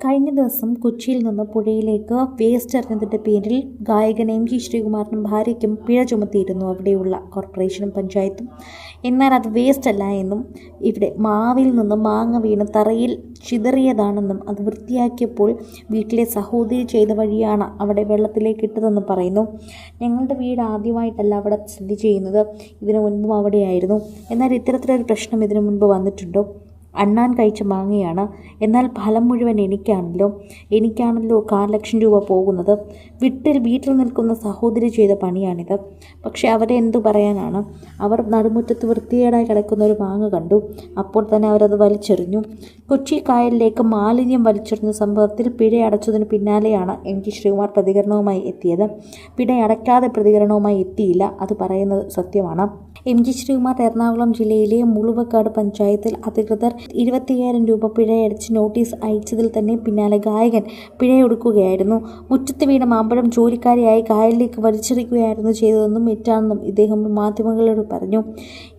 കഴിഞ്ഞ ദിവസം കൊച്ചിയിൽ നിന്ന് പുഴയിലേക്ക് വേസ്റ്റ് എറിഞ്ഞതിന്റെ പേരിൽ ഗായകൻ എം ജി ശ്രീകുമാറിനും ഭാര്യയ്ക്കും പിഴ ചുമത്തിയിരുന്നു അവിടെയുള്ള കോർപ്പറേഷനും പഞ്ചായത്തും. എന്നാൽ അത് വേസ്റ്റ് അല്ല എന്നും ഇവിടെ മാവിൽ നിന്ന് മാങ്ങ വീണ് തറയിൽ ചിതറിയതാണെന്നും അത് വൃത്തിയാക്കിയപ്പോൾ വീട്ടിലെ സഹോദരി ചെയ്ത വഴിയാണ് അവിടെ വെള്ളത്തിലേക്ക് ഇട്ടതെന്ന് പറയുന്നു. ഞങ്ങളുടെ വീട് ആദ്യമായിട്ടല്ല അവിടെ സ്ഥിതി ചെയ്യുന്നത്. ഇതിനു മുൻപും അവിടെയായിരുന്നു. എന്നാൽ ഇത്തരത്തിലൊരു പ്രശ്നം ഇതിനു മുൻപ് വന്നിട്ടുണ്ടോ? അണ്ണാൻ കഴിച്ച മാങ്ങയാണ്. എന്നാൽ ഫലം മുഴുവൻ എനിക്കാണല്ലോ. എനിക്കാണല്ലോ കാൽ ലക്ഷം രൂപ പോകുന്നത്. വിട്ടിൽ വീട്ടിൽ നിൽക്കുന്ന സഹോദരി ചെയ്ത പണിയാണിത്. പക്ഷേ അവരെ എന്തു പറയാനാണ്? അവർ നടുമുറ്റത്ത് വൃത്തികേടായി കിടക്കുന്ന ഒരു മാങ്ങ കണ്ടു. അപ്പോൾ തന്നെ അവരത് വലിച്ചെറിഞ്ഞു. കൊച്ചി കായലിലേക്ക് മാലിന്യം വലിച്ചെറിഞ്ഞ സംഭവത്തിൽ പിഴ അടച്ചതിന് പിന്നാലെയാണ് എം ജി ശ്രീകുമാർ പ്രതികരണവുമായി എത്തിയത്. പിഴ അടയ്ക്കാതെ പ്രതികരണവുമായി എത്തിയില്ല. അത് പറയുന്നത് സത്യമാണ്. എം ജി ശ്രീകുമാർ എറണാകുളം ജില്ലയിലെ മുളുവക്കാട് പഞ്ചായത്തിൽ അധികൃതർ ഇരുപത്തിയ്യായിരം രൂപ പിഴയടച്ച് നോട്ടീസ് അയച്ചതിൽ തന്നെ പിന്നാലെ ഗായകൻ പിഴയൊടുക്കുകയായിരുന്നു. മുറ്റത്ത് വീണ മാമ്പഴം ജോലിക്കാരിയായി കായലിലേക്ക് വലിച്ചെറിക്കുകയായിരുന്നു ചെയ്തതെന്നും തെറ്റാണെന്നും ഇദ്ദേഹം മാധ്യമങ്ങളോട് പറഞ്ഞു.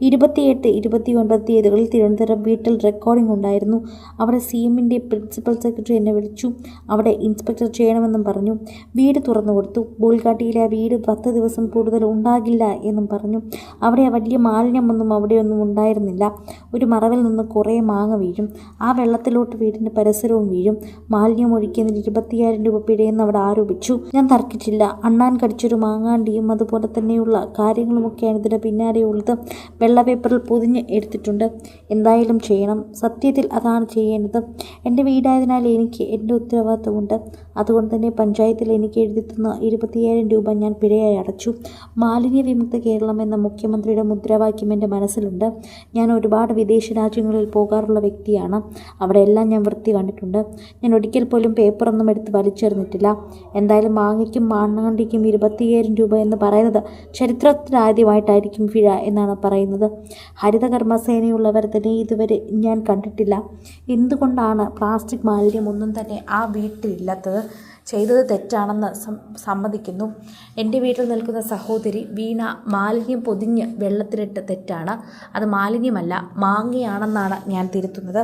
ഇരുപത്തിയെട്ട് ഇരുപത്തിയൊൻപത് തീയതികളിൽ തിരുവനന്തപുരം വീട്ടിൽ റെക്കോർഡിംഗ് ഉണ്ടായിരുന്നു. അവിടെ സി എമ്മിന്റെ പ്രിൻസിപ്പൽ സെക്രട്ടറി എന്നെ വിളിച്ചു. അവിടെ ഇൻസ്പെക്ടർ ചെയ്യണമെന്നും പറഞ്ഞു. വീട് തുറന്നു കൊടുത്തു ബോൾഗാട്ടിയിലെ വീട് പത്ത് ദിവസം കൂടുതൽ ഉണ്ടാകില്ല എന്നും പറഞ്ഞു. അവിടെ വലിയ മാലിന്യമൊന്നും അവിടെയൊന്നും ഉണ്ടായിരുന്നില്ല. ഒരു മറവിൽ നിന്ന് കുറേ മാങ്ങ വീഴും. ആ വെള്ളത്തിലോട്ട് വീടിന്റെ പരിസരവും വീഴും. മാലിന്യം ഒഴിക്കുന്നതിന് ഇരുപത്തിയായിരം രൂപ പിഴയെന്ന് അവിടെ ആരോപിച്ചു. ഞാൻ തർക്കിച്ചില്ല. അണ്ണാൻ കടിച്ചൊരു മാങ്ങാണ്ടിയും അതുപോലെ തന്നെയുള്ള കാര്യങ്ങളുമൊക്കെയാണ് ഇതിന്റെ പിന്നാലെയുള്ളത് വെള്ള പേപ്പറിൽ പൊതിഞ്ഞ് എടുത്തിട്ടുണ്ട്. എന്തായാലും ചെയ്യണം. സത്യത്തിൽ അതാണ് ചെയ്യേണ്ടത്. എന്റെ വീടായതിനാൽ എനിക്ക് എന്റെ ഉത്തരവാദിത്തമുണ്ട്. അതുകൊണ്ട് തന്നെ പഞ്ചായത്തിൽ എനിക്ക് എഴുതി തന്ന ഇരുപത്തിയായിരം രൂപ ഞാൻ പിഴയായി അടച്ചു. മാലിന്യ വിമുക്ത കേരളം എന്ന മുഖ്യമന്ത്രിയുടെ മുദ്രാവാക്യം എന്റെ മനസ്സിലുണ്ട്. ഞാൻ ഒരുപാട് വിദേശ രാജ്യങ്ങളിൽ പോകാറുള്ള വ്യക്തിയാണ്. അവിടെയെല്ലാം ഞാൻ വൃത്തി കണ്ടിട്ടുണ്ട്. ഞാൻ ഒരിക്കൽ പോലും പേപ്പറൊന്നും എടുത്ത് വലിച്ചെറിഞ്ഞിട്ടില്ല. എന്തായാലും മാങ്ങയ്ക്കും മാണ്ണാണ്ടിക്കും ഇരുപത്തിയ്യായിരം രൂപ എന്ന് പറയുന്നത് ചരിത്രത്തിലാദ്യമായിട്ടായിരിക്കും പിഴ എന്നാണ് പറയുന്നത്. ഹരിതകർമ്മസേനയുള്ളവർ തന്നെ ഇതുവരെ ഞാൻ കണ്ടിട്ടില്ല. എന്തുകൊണ്ടാണ് പ്ലാസ്റ്റിക് മാലിന്യം ഒന്നും തന്നെ ആ വീട്ടിലില്ലാത്തത് ചെയ്തത് തെറ്റാണെന്ന് സമ്മതിക്കുന്നു. എന്റെ വീട്ടിൽ നിൽക്കുന്ന സഹോദരി വീണ മാലിന്യം പൊതിഞ്ഞ് വെള്ളത്തിലിട്ട് തെറ്റാണ്. അത് മാലിന്യമല്ല മാങ്ങയാണെന്നാണ് ഞാൻ തിരുത്തുന്നത്.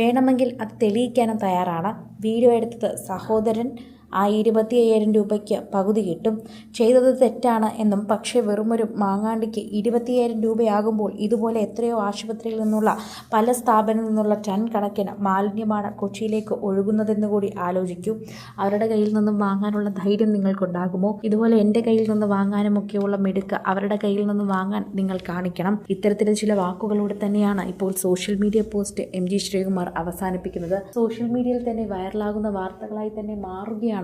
വേണമെങ്കിൽ അത് തെളിയിക്കാനും തയ്യാറാണ്. വീഡിയോ എടുത്തത് സഹോദരൻ ആ ഇരുപത്തി അയ്യായിരം രൂപയ്ക്ക് പകുതി കിട്ടും. ചെയ്തത് തെറ്റാണ് എന്നും പക്ഷേ വെറുമൊരു മാങ്ങാണ്ടിക്ക് ഇരുപത്തിയ്യായിരം രൂപയാകുമ്പോൾ ഇതുപോലെ എത്രയോ ആശുപത്രിയിൽ നിന്നുള്ള പല സ്ഥാപനങ്ങളിൽ നിന്നുള്ള ടൺ കണക്കിന് മാലിന്യമാണ് കൊച്ചിയിലേക്ക് ഒഴുകുന്നതെന്ന് കൂടി ആലോചിക്കൂ. അവരുടെ കയ്യിൽ നിന്നും വാങ്ങാനുള്ള ധൈര്യം നിങ്ങൾക്കുണ്ടാകുമോ? ഇതുപോലെ എന്റെ കയ്യിൽ നിന്ന് വാങ്ങാനുമൊക്കെയുള്ള മിടുക്ക് അവരുടെ കയ്യിൽ നിന്ന് വാങ്ങാൻ നിങ്ങൾ കാണിക്കണം. ഇത്തരത്തിലെ ചില വാക്കുകളിലൂടെ തന്നെയാണ് ഇപ്പോൾ social media post M G Sreekumar അവസാനിപ്പിക്കുന്നത്. സോഷ്യൽ മീഡിയയിൽ തന്നെ വൈറലാകുന്ന വാർത്തകളായി തന്നെ മാറുകയാണ്